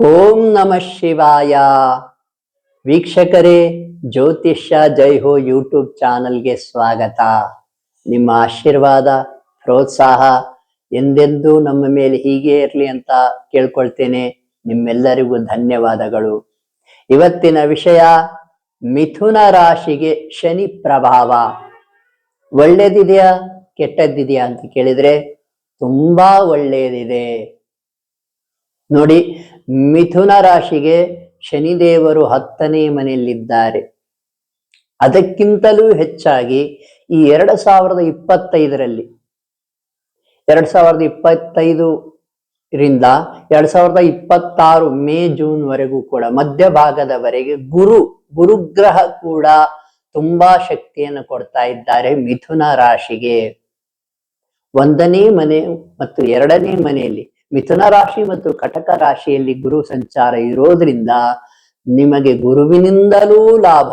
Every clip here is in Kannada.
ಓಂ ನಮಃ ಶಿವಾಯ. ವೀಕ್ಷಕರೇ, ಜ್ಯೋತಿಷ್ಯ ಜೈ ಹೋ ಯೂಟ್ಯೂಬ್ ಚಾನಲ್ಗೆ ಸ್ವಾಗತ. ನಿಮ್ಮ ಆಶೀರ್ವಾದ, ಪ್ರೋತ್ಸಾಹ ಎಂದೆಂದೂ ನಮ್ಮ ಮೇಲೆ ಹೀಗೆ ಇರಲಿ ಅಂತ ಕೇಳ್ಕೊಳ್ತೇನೆ. ನಿಮ್ಮೆಲ್ಲರಿಗೂ ಧನ್ಯವಾದಗಳು. ಇವತ್ತಿನ ವಿಷಯ, ಮಿಥುನ ರಾಶಿಗೆ ಶನಿ ಪ್ರಭಾವ. ಒಳ್ಳೇದಿದೆಯಾ, ಕೆಟ್ಟದ್ದಿದೆಯಾ ಅಂತ ಕೇಳಿದ್ರೆ ತುಂಬಾ ಒಳ್ಳೆಯದಿದೆ ನೋಡಿ, ಮಿಥುನ ರಾಶಿಗೆ ಶನಿದೇವರು ಹತ್ತನೇ ಮನೆಯಲ್ಲಿದ್ದಾರೆ. ಅದಕ್ಕಿಂತಲೂ ಹೆಚ್ಚಾಗಿ ಈ ಎರಡು ಸಾವಿರದ ಇಪ್ಪತ್ತೈದರಲ್ಲಿ, ಎರಡ್ ಸಾವಿರದ ಇಪ್ಪತ್ತೈದು ರಿಂದ ಎರಡ್ ಸಾವಿರದ ಇಪ್ಪತ್ತಾರು ಮೇ, ಜೂನ್ ವರೆಗೂ ಕೂಡ ಮಧ್ಯಭಾಗದವರೆಗೆ ಗುರು, ಗುರುಗ್ರಹ ಕೂಡ ತುಂಬಾ ಶಕ್ತಿಯನ್ನು ಕೊಡ್ತಾ ಇದ್ದಾರೆ ಮಿಥುನ ರಾಶಿಗೆ. ಒಂದನೇ ಮನೆ ಮತ್ತು ಎರಡನೇ ಮನೆಯಲ್ಲಿ ಮಿಥುನ ರಾಶಿ ಮತ್ತು ಕಟಕ ರಾಶಿಯಲ್ಲಿ ಗುರು ಸಂಚಾರ ಇರೋದ್ರಿಂದ ನಿಮಗೆ ಗುರುವಿನಿಂದಲೂ ಲಾಭ,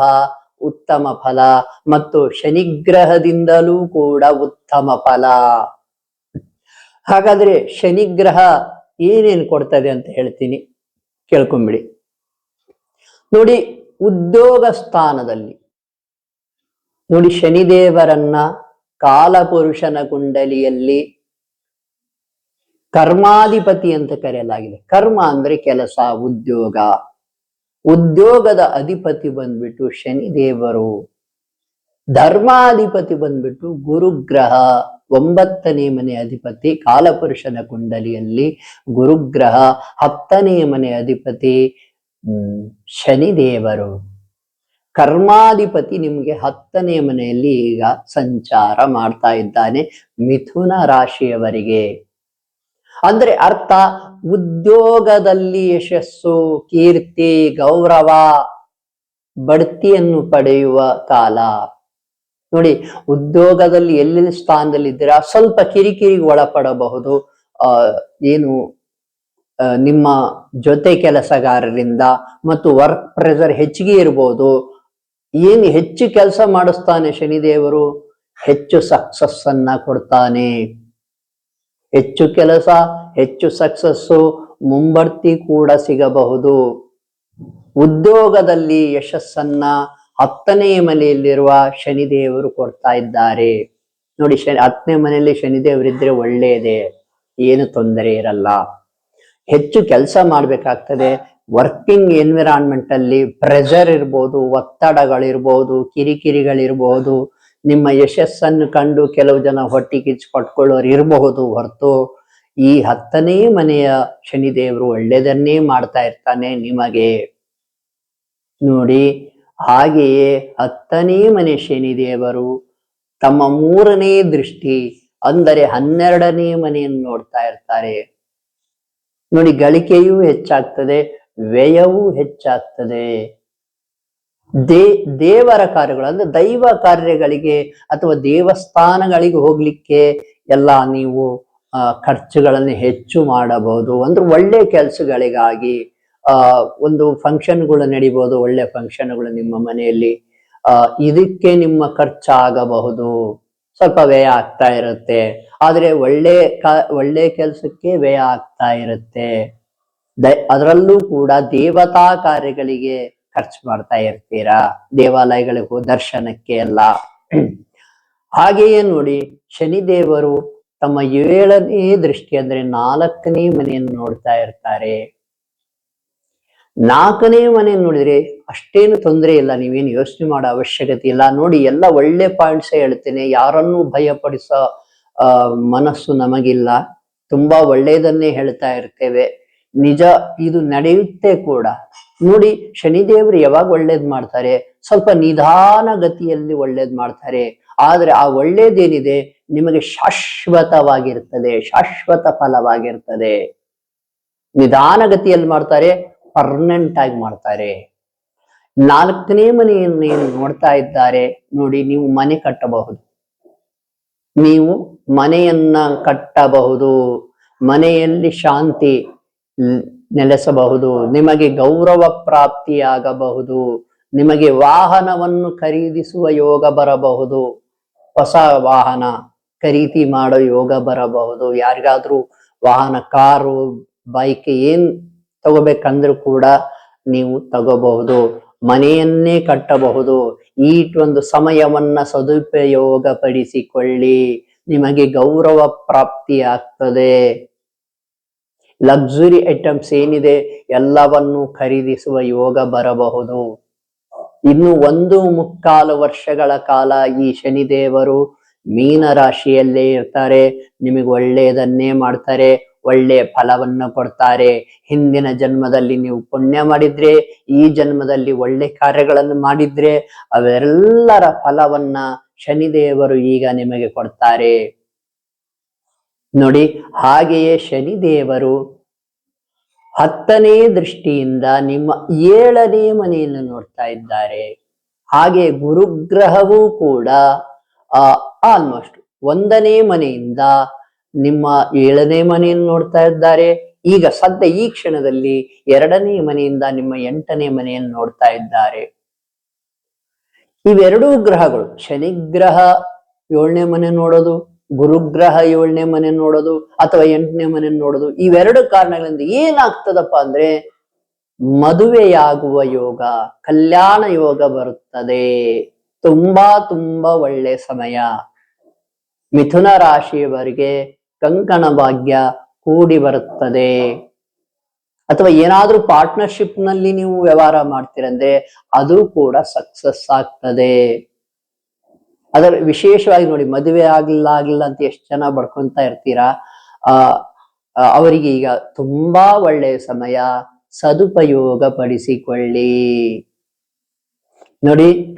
ಉತ್ತಮ ಫಲ ಮತ್ತು ಶನಿಗ್ರಹದಿಂದಲೂ ಕೂಡ ಉತ್ತಮ ಫಲ. ಹಾಗಾದ್ರೆ ಶನಿಗ್ರಹ ಏನೇನು ಕೊಡ್ತದೆ ಅಂತ ಹೇಳ್ತೀನಿ. ಕೇಳ್ಕೊಂಬಿಡಿ. ನೋಡಿ, ಉದ್ಯೋಗ ಸ್ಥಾನದಲ್ಲಿ. ನೋಡಿ, ಶನಿದೇವರನ್ನ ಕಾಲಪುರುಷನ ಕುಂಡಲಿಯಲ್ಲಿ ಕರ್ಮಾಧಿಪತಿ ಅಂತ ಕರೆಯಲಾಗಿದೆ. ಕರ್ಮ ಅಂದ್ರೆ ಕೆಲಸ, ಉದ್ಯೋಗ. ಉದ್ಯೋಗದ ಅಧಿಪತಿ ಬಂದ್ಬಿಟ್ಟು ಶನಿದೇವರು. ಧರ್ಮಾಧಿಪತಿ ಬಂದ್ಬಿಟ್ಟು ಗುರುಗ್ರಹ. ಒಂಬತ್ತನೇ ಮನೆ ಅಧಿಪತಿ, ಕಾಲಪುರುಷನ ಕುಂಡಲಿಯಲ್ಲಿ ಗುರುಗ್ರಹ. ಹತ್ತನೇ ಮನೆ ಅಧಿಪತಿ ಶನಿದೇವರು. ಕರ್ಮಾಧಿಪತಿ ನಿಮ್ಗೆ ಹತ್ತನೇ ಮನೆಯಲ್ಲಿ ಈಗ ಸಂಚಾರ ಮಾಡ್ತಾ ಇದ್ದಾನೆ ಮಿಥುನ ರಾಶಿಯವರಿಗೆ. ಅಂದ್ರೆ ಅರ್ಥ, ಉದ್ಯೋಗದಲ್ಲಿ ಯಶಸ್ಸು, ಕೀರ್ತಿ, ಗೌರವ, ಬಡ್ತಿಯನ್ನು ಪಡೆಯುವ ಕಾಲ. ನೋಡಿ, ಉದ್ಯೋಗದಲ್ಲಿ ಎಲ್ಲೆಲ್ಲಿ ಸ್ಥಾನದಲ್ಲಿ ಇದ್ದೀರಾ ಸ್ವಲ್ಪ ಕಿರಿಕಿರಿಗೆ ಒಳಪಡಬಹುದು. ಏನು ನಿಮ್ಮ ಜೊತೆ ಕೆಲಸಗಾರರಿಂದ ಮತ್ತು ವರ್ಕ್ ಪ್ರೆಷರ್ ಹೆಚ್ಚಿಗೆ ಇರ್ಬೋದು. ಏನು ಹೆಚ್ಚು ಕೆಲಸ ಮಾಡಿಸ್ತಾನೆ ಶನಿದೇವರು? ಹೆಚ್ಚು ಸಕ್ಸಸ್ ಅನ್ನ ಕೊಡ್ತಾನೆ. ಹೆಚ್ಚು ಕೆಲಸ, ಹೆಚ್ಚು ಸಕ್ಸಸ್ಸು ಮುಂಬಡ್ತಿ ಕೂಡ ಸಿಗಬಹುದು. ಉದ್ಯೋಗದಲ್ಲಿ ಯಶಸ್ಸನ್ನ ಹತ್ತನೇ ಮನೆಯಲ್ಲಿರುವ ಶನಿದೇವರು ಕೊಡ್ತಾ ಇದ್ದಾರೆ. ನೋಡಿ, ಶನಿ, ಹತ್ತನೇ ಮನೆಯಲ್ಲಿ ಶನಿದೇವರಿದ್ರೆ ಒಳ್ಳೆಯದೇ. ಏನು ತೊಂದರೆ ಇರಲ್ಲ. ಹೆಚ್ಚು ಕೆಲಸ ಮಾಡಬೇಕಾಗ್ತದೆ. ವರ್ಕಿಂಗ್ ಎನ್ವಿರಾನ್ಮೆಂಟ್ ಅಲ್ಲಿ ಪ್ರೆಷರ್ ಇರ್ಬೋದು, ಒತ್ತಡಗಳಿರ್ಬೋದು, ಕಿರಿಕಿರಿಗಳಿರ್ಬೋದು. ನಿಮ್ಮ ಯಶಸ್ಸನ್ನು ಕಂಡು ಕೆಲವು ಜನ ಹೊಟ್ಟಿ ಕಿಚ್ಚು ಪಟ್ಕೊಳ್ಳೋರು ಇರಬಹುದು ಹೊರತು ಈ ಹತ್ತನೇ ಮನೆಯ ಶನಿದೇವರು ಒಳ್ಳೆಯದನ್ನೇ ಮಾಡ್ತಾ ಇರ್ತಾನೆ ನಿಮಗೆ. ನೋಡಿ, ಹಾಗೆಯೇ ಹತ್ತನೇ ಮನೆ ಶನಿದೇವರು ತಮ್ಮ ಮೂರನೇ ದೃಷ್ಟಿ ಅಂದರೆ ಹನ್ನೆರಡನೇ ಮನೆಯನ್ನು ನೋಡ್ತಾ ಇರ್ತಾರೆ. ನೋಡಿ, ಗಳಿಕೆಯೂ ಹೆಚ್ಚಾಗ್ತದೆ, ವ್ಯಯವೂ ಹೆಚ್ಚಾಗ್ತದೆ. ದೇ, ದೇವರ ಕಾರ್ಯಗಳು, ಅಂದ್ರೆ ದೈವ ಕಾರ್ಯಗಳಿಗೆ ಅಥವಾ ದೇವಸ್ಥಾನಗಳಿಗೆ ಹೋಗ್ಲಿಕ್ಕೆ ಎಲ್ಲ ನೀವು ಖರ್ಚುಗಳನ್ನು ಹೆಚ್ಚು ಮಾಡಬಹುದು. ಅಂದ್ರೆ ಒಳ್ಳೆ ಕೆಲಸಗಳಿಗಾಗಿ, ಆ, ಒಂದು ಫಂಕ್ಷನ್ಗಳು ನಡಿಬಹುದು, ಒಳ್ಳೆ ಫಂಕ್ಷನ್ಗಳು ನಿಮ್ಮ ಮನೆಯಲ್ಲಿ. ಆ, ಇದಕ್ಕೆ ನಿಮ್ಮ ಖರ್ಚಾಗಬಹುದು. ಸ್ವಲ್ಪ ವ್ಯಯ ಆಗ್ತಾ ಇರುತ್ತೆ. ಆದ್ರೆ ಒಳ್ಳೆ ಕ- ಒಳ್ಳೆ ಕೆಲಸಕ್ಕೆ ವ್ಯಯ ಆಗ್ತಾ ಇರುತ್ತೆ. ದ, ಅದರಲ್ಲೂ ಕೂಡ ದೇವತಾ ಕಾರ್ಯಗಳಿಗೆ ಖರ್ಚು ಮಾಡ್ತಾ ಇರ್ತೀರಾ? ದೇವಾಲಯಗಳಿಗೆ ದರ್ಶನಕ್ಕೆ ಎಲ್ಲ. ಹಾಗೆಯೇ ನೋಡಿ ಶನಿದೇವರು ತಮ್ಮ ಏಳನೇ ದೃಷ್ಟಿ ಅಂದ್ರೆ ನಾಲ್ಕನೇ ಮನೆಯನ್ನು ನೋಡ್ತಾ ಇರ್ತಾರೆ. ನಾಲ್ಕನೇ ಮನೆ ನೋಡಿದ್ರೆ ಅಷ್ಟೇನು ತೊಂದರೆ ಇಲ್ಲ, ನೀವೇನು ಯೋಚನೆ ಮಾಡೋ ಅವಶ್ಯಕತೆ ಇಲ್ಲ. ನೋಡಿ ಎಲ್ಲ ಒಳ್ಳೆ ಪಾಯಿಂಟ್ಸ್ ಹೇಳ್ತೇನೆ. ಯಾರನ್ನೂ ಭಯಪಡಿಸೋ ಮನಸ್ಸು ನಮಗಿಲ್ಲ. ತುಂಬಾ ಒಳ್ಳೆಯದನ್ನೇ ಹೇಳ್ತಾ ಇರ್ತೇವೆ. ನಿಜ ಇದು ನಡೆಯುತ್ತೆ ಕೂಡ. ನೋಡಿ, ಶನಿದೇವರು ಯಾವಾಗ ಒಳ್ಳೇದ್ ಮಾಡ್ತಾರೆ? ಸ್ವಲ್ಪ ನಿಧಾನ ಗತಿಯಲ್ಲಿ ಒಳ್ಳೇದ್ ಮಾಡ್ತಾರೆ. ಆದ್ರೆ ಆ ಒಳ್ಳೇದೇನಿದೆ? ನಿಮಗೆ ಶಾಶ್ವತವಾಗಿರ್ತದೆ, ಶಾಶ್ವತ ಫಲವಾಗಿರ್ತದೆ. ನಿಧಾನ ಗತಿಯಲ್ಲಿ ಮಾಡ್ತಾರೆ ಪರ್ಮನೆಂಟ್ ಆಗಿ ಮಾಡ್ತಾರೆ. ನಾಲ್ಕನೇ ಮನೆಯನ್ನು ಏನು ನೋಡ್ತಾ ಇದ್ದಾರೆ? ನೋಡಿ, ನೀವು ಮನೆ ಕಟ್ಟಬಹುದು. ನೀವು ಮನೆಯನ್ನ ಕಟ್ಟಬಹುದು. ಮನೆಯಲ್ಲಿ ಶಾಂತಿ. ನೆಲೆಸಬಹುದು. ನಿಮಗೆ ಗೌರವ ಪ್ರಾಪ್ತಿಯಾಗಬಹುದು. ನಿಮಗೆ ವಾಹನವನ್ನು ಖರೀದಿಸುವ ಯೋಗ ಬರಬಹುದು. ಹೊಸ ವಾಹನ ಖರೀದಿ ಮಾಡೋ ಯೋಗ ಬರಬಹುದು. ಯಾರಿಗಾದ್ರೂ ವಾಹನ, ಕಾರು, ಬೈಕ್ ಏನ್ ತಗೋಬೇಕಂದ್ರೂ ಕೂಡ ನೀವು ತಗೋಬಹುದು. ಮನೆಯನ್ನೇ ಕಟ್ಟಬಹುದು. ಈ ಒಂದು ಸಮಯವನ್ನ ಸದುಪಯೋಗ ಪಡಿಸಿಕೊಳ್ಳಿ ನಿಮಗೆ ಗೌರವ ಪ್ರಾಪ್ತಿ ಆಗ್ತದೆ ಲಕ್ಸುರಿ ಐಟಮ್ಸ್ ಏನಿದೆ, ಎಲ್ಲವನ್ನು ಖರೀದಿಸುವ ಯೋಗ ಬರಬಹುದು. ಇನ್ನು ಒಂದು ಮುಕ್ಕಾಲು ವರ್ಷಗಳ ಕಾಲ ಈ ಶನಿದೇವರು ಮೀನ ರಾಶಿಯಲ್ಲೇ ಇರ್ತಾರೆ, ನಿಮಗೆ ಒಳ್ಳೆಯದನ್ನೇ ಮಾಡ್ತಾರೆ ಒಳ್ಳೆ ಫಲವನ್ನು ಕೊಡ್ತಾರೆ. ಹಿಂದಿನ ಜನ್ಮದಲ್ಲಿ ನೀವು ಪುಣ್ಯ ಮಾಡಿದ್ರೆ, ಈ ಜನ್ಮದಲ್ಲಿ ಒಳ್ಳೆ ಕಾರ್ಯಗಳನ್ನು ಮಾಡಿದ್ರೆ, ಅವೆಲ್ಲರ ಫಲವನ್ನ ಶನಿದೇವರು ಈಗ ನಿಮಗೆ ಕೊಡ್ತಾರೆ. ನೋಡಿ, ಹಾಗೆಯೇ ಶನಿದೇವರು. ಹತ್ತನೇ ದೃಷ್ಟಿಯಿಂದ ನಿಮ್ಮ ಏಳನೇ ಮನೆಯನ್ನು ನೋಡ್ತಾ ಇದ್ದಾರೆ. ಹಾಗೆ ಗುರುಗ್ರಹವೂ ಕೂಡ ಆಲ್ಮೋಸ್ಟ್ ಒಂದನೇ ಮನೆಯಿಂದ ನಿಮ್ಮ ಏಳನೇ ಮನೆಯನ್ನು ನೋಡ್ತಾ ಇದ್ದಾರೆ. ಈಗ ಸದ್ಯ ಈ ಕ್ಷಣದಲ್ಲಿ ಎರಡನೇ ಮನೆಯಿಂದ ನಿಮ್ಮ ಎಂಟನೇ ಮನೆಯನ್ನು ನೋಡ್ತಾ ಇದ್ದಾರೆ. ಇವೆರಡೂ ಗ್ರಹಗಳು, ಶನಿಗ್ರಹ, ಏಳನೇ ಮನೆ ನೋಡೋದು ಗುರುಗ್ರಹ ಏಳನೇ ಮನೆ ನೋಡೋದು ಅಥವಾ ಎಂಟನೇ ಮನೆ ನೋಡೋದು, ಇವೆರಡು ಕಾರಣಗಳಿಂದ ಏನಾಗ್ತದಪ್ಪ ಅಂದ್ರೆ ಮದುವೆಯಾಗುವ ಯೋಗ, ಕಲ್ಯಾಣ ಯೋಗ ಬರುತ್ತದೆ. ತುಂಬಾ ತುಂಬಾ ಒಳ್ಳೆ ಸಮಯ. ಮಿಥುನ ರಾಶಿಯವರಿಗೆ ಕಂಕಣ ಭಾಗ್ಯ ಕೂಡಿ ಬರುತ್ತದೆ. ಅಥವಾ ಏನಾದ್ರೂ ಪಾರ್ಟ್ನರ್ಶಿಪ್ನಲ್ಲಿ ನೀವು ವ್ಯವಹಾರ ಮಾಡ್ತೀರಂದ್ರೆ ಅದು ಕೂಡ ಸಕ್ಸಸ್ ಆಗ್ತದೆ. ಅದರ ವಿಶೇಷವಾಗಿ ನೋಡಿ ಮದುವೆ ಆಗ್ಲಿಲ್ಲ ಆಗಿಲ್ಲ ಅಂತ ಎಷ್ಟು ಜನ ಬಡ್ಕೊಂತ ಇರ್ತೀರಾ? ಆ, ಅವರಿಗೆ ಈಗ ತುಂಬಾ ಒಳ್ಳೆಯ ಸಮಯ. ಸದುಪಯೋಗ ಪಡಿಸಿಕೊಳ್ಳಿ. ನೋಡಿ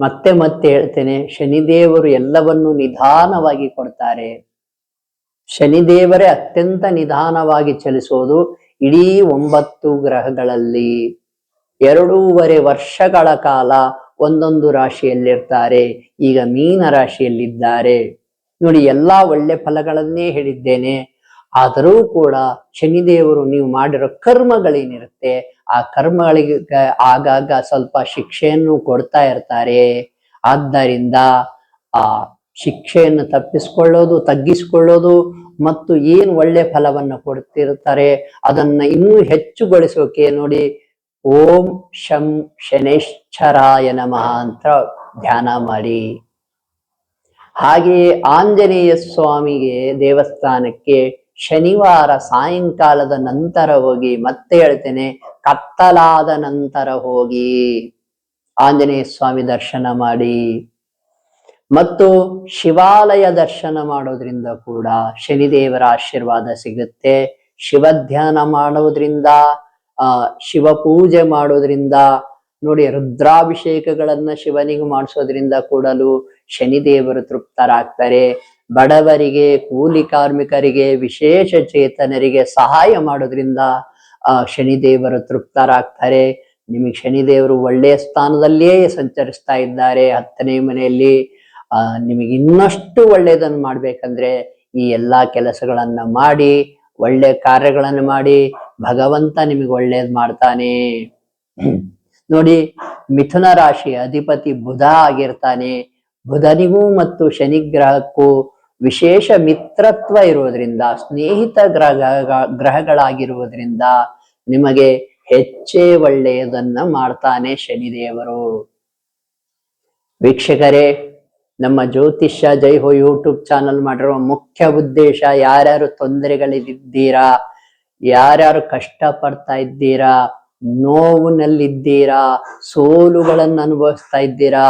ಮತ್ತೆ ಮತ್ತೆ ಹೇಳ್ತೇನೆ ಶನಿದೇವರು ಎಲ್ಲವನ್ನು ನಿಧಾನವಾಗಿ ಕೊಡ್ತಾರೆ. ಶನಿದೇವರೇ ಅತ್ಯಂತ ನಿಧಾನವಾಗಿ ಚಲಿಸೋದು ಇಡೀ ಒಂಬತ್ತು ಗ್ರಹಗಳಲ್ಲಿ. ಎರಡೂವರೆ ವರ್ಷಗಳ ಕಾಲ ಒಂದೊಂದು ರಾಶಿಯಲ್ಲಿರ್ತಾರೆ, ಈಗ ಮೀನ ರಾಶಿಯಲ್ಲಿದ್ದಾರೆ. ನೋಡಿ, ಎಲ್ಲಾ ಒಳ್ಳೆ ಫಲಗಳನ್ನೇ ಹೇಳಿದ್ದೇನೆ. ಆದರೂ ಕೂಡ ಶನಿದೇವರು ನೀವು ಮಾಡಿರೋ ಕರ್ಮಗಳೇನಿರುತ್ತೆ, ಆ ಕರ್ಮಗಳಿಗೆ ಆಗಾಗ ಸ್ವಲ್ಪ ಶಿಕ್ಷೆಯನ್ನು ಕೊಡ್ತಾ ಇರ್ತಾರೆ. ಆದ್ದರಿಂದ, ಆ ಶಿಕ್ಷೆಯನ್ನು ತಪ್ಪಿಸ್ಕೊಳ್ಳೋದು, ತಗ್ಗಿಸ್ಕೊಳ್ಳೋದು ಮತ್ತು ಏನು ಒಳ್ಳೆ ಫಲವನ್ನು ಕೊಡ್ತಿರ್ತಾರೆ, ಅದನ್ನ ಇನ್ನೂ ಹೆಚ್ಚುಗೊಳಿಸೋಕೆ ನೋಡಿ ಓಂ ಶಂ ಶನೇಶ್ವರಾಯ ನಮಃ ಅಂತ ಧ್ಯಾನ ಮಾಡಿ. ಹಾಗೆಯೇ ಆಂಜನೇಯ ಸ್ವಾಮಿಗೆ ದೇವಸ್ಥಾನಕ್ಕೆ ಶನಿವಾರ ಸಾಯಂಕಾಲದ ನಂತರ ಹೋಗಿ ಮತ್ತೆ ಹೇಳ್ತೇನೆ, ಕತ್ತಲಾದ ನಂತರ ಹೋಗಿ. ಆಂಜನೇಯ ಸ್ವಾಮಿ ದರ್ಶನ ಮಾಡಿ. ಮತ್ತು ಶಿವಾಲಯ ದರ್ಶನ ಮಾಡೋದ್ರಿಂದ ಕೂಡ ಶನಿದೇವರ ಆಶೀರ್ವಾದ ಸಿಗುತ್ತೆ. ಶಿವ ಧ್ಯಾನ ಮಾಡೋದ್ರಿಂದ ಆ ಶಿವ ಪೂಜೆ ಮಾಡೋದ್ರಿಂದ ನೋಡಿ ರುದ್ರಾಭಿಷೇಕಗಳನ್ನ ಶಿವನಿಗೆ ಮಾಡಿಸೋದ್ರಿಂದ ಕೂಡಲು ಶನಿದೇವರು ತೃಪ್ತರಾಗ್ತಾರೆ. ಬಡವರಿಗೆ, ಕೂಲಿ ಕಾರ್ಮಿಕರಿಗೆ, ವಿಶೇಷ ಚೇತನರಿಗೆ ಸಹಾಯ ಮಾಡೋದ್ರಿಂದ, ಆ, ಶನಿದೇವರು ತೃಪ್ತರಾಗ್ತಾರೆ. ನಿಮಗೆ ಶನಿದೇವರು ಒಳ್ಳೆಯ ಸ್ಥಾನದಲ್ಲಿಯೇ ಸಂಚರಿಸ್ತಾ ಇದ್ದಾರೆ. ಹತ್ತನೇ ಮನೆಯಲ್ಲಿ, ಆ, ನಿಮಗೆ ಇನ್ನಷ್ಟು ಒಳ್ಳೆಯದನ್ನು ಮಾಡ್ಬೇಕಂದ್ರೆ ಈ ಎಲ್ಲಾ ಕೆಲಸಗಳನ್ನ ಮಾಡಿ, ಒಳ್ಳೆ ಕಾರ್ಯಗಳನ್ನು ಮಾಡಿ ಭಗವಂತ ನಿಮಗೆ ಒಳ್ಳೇದ್ ಮಾಡ್ತಾನೆ. ನೋಡಿ ಮಿಥುನ ರಾಶಿ ಅಧಿಪತಿ ಬುಧ ಆಗಿರ್ತಾನೆ. ಬುಧನಿಗೂ ಮತ್ತು ಶನಿಗ್ರಹಕ್ಕೂ ವಿಶೇಷ ಮಿತ್ರತ್ವ ಇರೋದ್ರಿಂದ ಸ್ನೇಹಿತ ಗ್ರಹ ಗ್ರಹಗಳಾಗಿರುವುದರಿಂದ ನಿಮಗೆ ಹೆಚ್ಚೇ ಒಳ್ಳೆಯದನ್ನ ಮಾಡ್ತಾನೆ ಶನಿದೇವರು. ವೀಕ್ಷಕರೇ ನಮ್ಮ ಜ್ಯೋತಿಷ್ಯ ಜೈ ಹೋ ಯೂಟ್ಯೂಬ್ ಚಾನಲ್ ಮಾಡಿರುವ ಮುಖ್ಯ ಉದ್ದೇಶ ಯಾರ್ಯಾರು ತೊಂದರೆಗಳಿದ್ದೀರಾ ಯಾರ್ಯಾರು ಕಷ್ಟ ಪಡ್ತಾ ಇದ್ದೀರಾ, ನೋವಿನಲ್ಲಿದ್ದೀರಾ, ಸೋಲುಗಳನ್ನು ಅನುಭವಿಸ್ತಾ ಇದ್ದೀರಾ,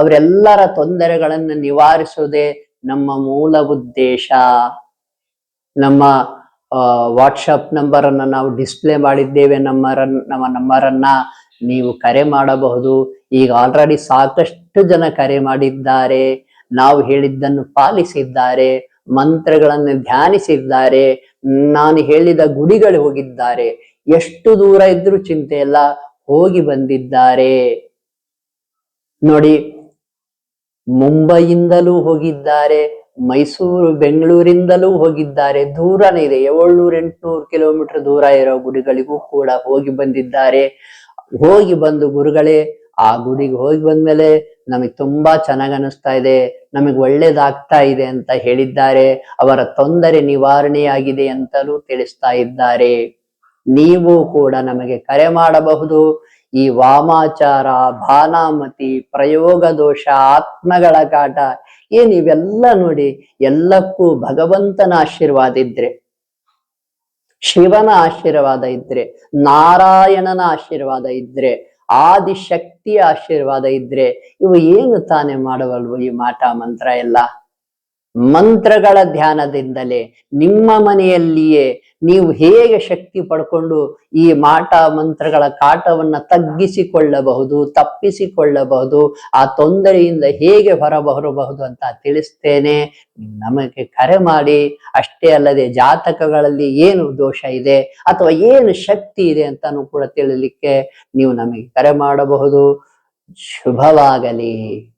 ಅವರೆಲ್ಲರ ತೊಂದರೆಗಳನ್ನು ನಿವಾರಿಸುವುದೇ ನಮ್ಮ ಮೂಲ ಉದ್ದೇಶ. ನಮ್ಮ ವಾಟ್ಸಪ್ ನಂಬರ್ ಅನ್ನ ನಾವು ಡಿಸ್ಪ್ಲೇ ಮಾಡಿದ್ದೇವೆ ನಮ್ಮ ನಮ್ಮ ನಂಬರ್ ಅನ್ನ ನೀವು ಕರೆ ಮಾಡಬಹುದು. ಈಗ ಆಲ್ರೆಡಿ ಸಾಕಷ್ಟು ಜನ ಕರೆ ಮಾಡಿದ್ದಾರೆ, ನಾವು ಹೇಳಿದ್ದನ್ನು ಪಾಲಿಸಿದ್ದಾರೆ. ಮಂತ್ರಗಳನ್ನು ಧ್ಯಾನಿಸಿದ್ದಾರೆ, ನಾನು ಹೇಳಿದ ಗುಡಿಗಳು ಹೋಗಿದ್ದಾರೆ, ಎಷ್ಟು ದೂರ ಇದ್ರೂ ಚಿಂತೆ ಇಲ್ಲ, ಹೋಗಿ ಬಂದಿದ್ದಾರೆ. ನೋಡಿ, ಮುಂಬೈಯಿಂದಲೂ ಹೋಗಿದ್ದಾರೆ, ಮೈಸೂರು, ಬೆಂಗಳೂರಿಂದಲೂ ಹೋಗಿದ್ದಾರೆ, ದೂರನೇ ಇದೆ, ಏಳ್ನೂರ ಎಂಟುನೂರು ಕಿಲೋಮೀಟರ್ ದೂರ ಇರೋ ಗುಡಿಗಳಿಗೂ ಕೂಡ ಹೋಗಿ ಬಂದಿದ್ದಾರೆ. ಹೋಗಿ ಬಂದು ಗುರುಗಳೇ ಆ ಗುಡಿಗೆ ಹೋಗಿ ಬಂದ್ಮೇಲೆ ನಮಗೆ ತುಂಬಾ ಚೆನ್ನಾಗ್ ಅನಿಸ್ತಾ ಇದೆ, ನಮಗೆ ಒಳ್ಳೇದಾಗ್ತಾ ಇದೆ ಅಂತ ಹೇಳಿದ್ದಾರೆ, ಅವರ ತೊಂದರೆ ನಿವಾರಣೆಯಾಗಿದೆ ಅಂತಲೂ ತಿಳಿಸ್ತಾ ಇದ್ದಾರೆ. ನೀವು ಕೂಡ ನಮಗೆ ಕರೆ ಮಾಡಬಹುದು. ಈ ವಾಮಾಚಾರ, ಭಾನಾಮತಿ, ಪ್ರಯೋಗ ದೋಷ, ಆತ್ಮಗಳ ಕಾಟ ಏನ್ ಇವೆಲ್ಲ ನೋಡಿ ಎಲ್ಲಕ್ಕೂ ಭಗವಂತನ ಆಶೀರ್ವಾದ ಇದ್ರೆ, ಶಿವನ ಆಶೀರ್ವಾದ ಇದ್ರೆ, ನಾರಾಯಣನ ಆಶೀರ್ವಾದ ಇದ್ರೆ ಆದಿಶಕ್ತಿಯ ಆಶೀರ್ವಾದ ಇದ್ರೆ ಇವು ಏನು ತಾನೇ ಮಾಡವಲ್ವ ಈ ಮಾಟ ಮಂತ್ರ ಎಲ್ಲ? ಮಂತ್ರಗಳ ಧ್ಯಾನದಿಂದಲೇ ನಿಮ್ಮ ಮನೆಯಲ್ಲಿಯೇ ನೀವು ಹೇಗೆ ಶಕ್ತಿ ಪಡ್ಕೊಂಡು ಈ ಮಾಟ ಮಂತ್ರಗಳ ಕಾಟವನ್ನ ತಗ್ಗಿಸಿಕೊಳ್ಳಬಹುದು, ತಪ್ಪಿಸಿಕೊಳ್ಳಬಹುದು, ಆ ತೊಂದರೆಯಿಂದ ಹೇಗೆ ಹೊರಬರಬಹುದು ಅಂತ ತಿಳಿಸ್ತೇನೆ. ನಮಗೆ ಕರೆ ಮಾಡಿ, ಅಷ್ಟೇ ಅಲ್ಲದೆ ಜಾತಕಗಳಲ್ಲಿ ಏನು ದೋಷ ಇದೆ ಅಥವಾ ಏನು ಶಕ್ತಿ ಇದೆ ಅಂತಾನು ಕೂಡ ತಿಳಿಲಿಕ್ಕೆ ನೀವು ನಮಗೆ ಕರೆ ಮಾಡಬಹುದು. ಶುಭವಾಗಲಿ.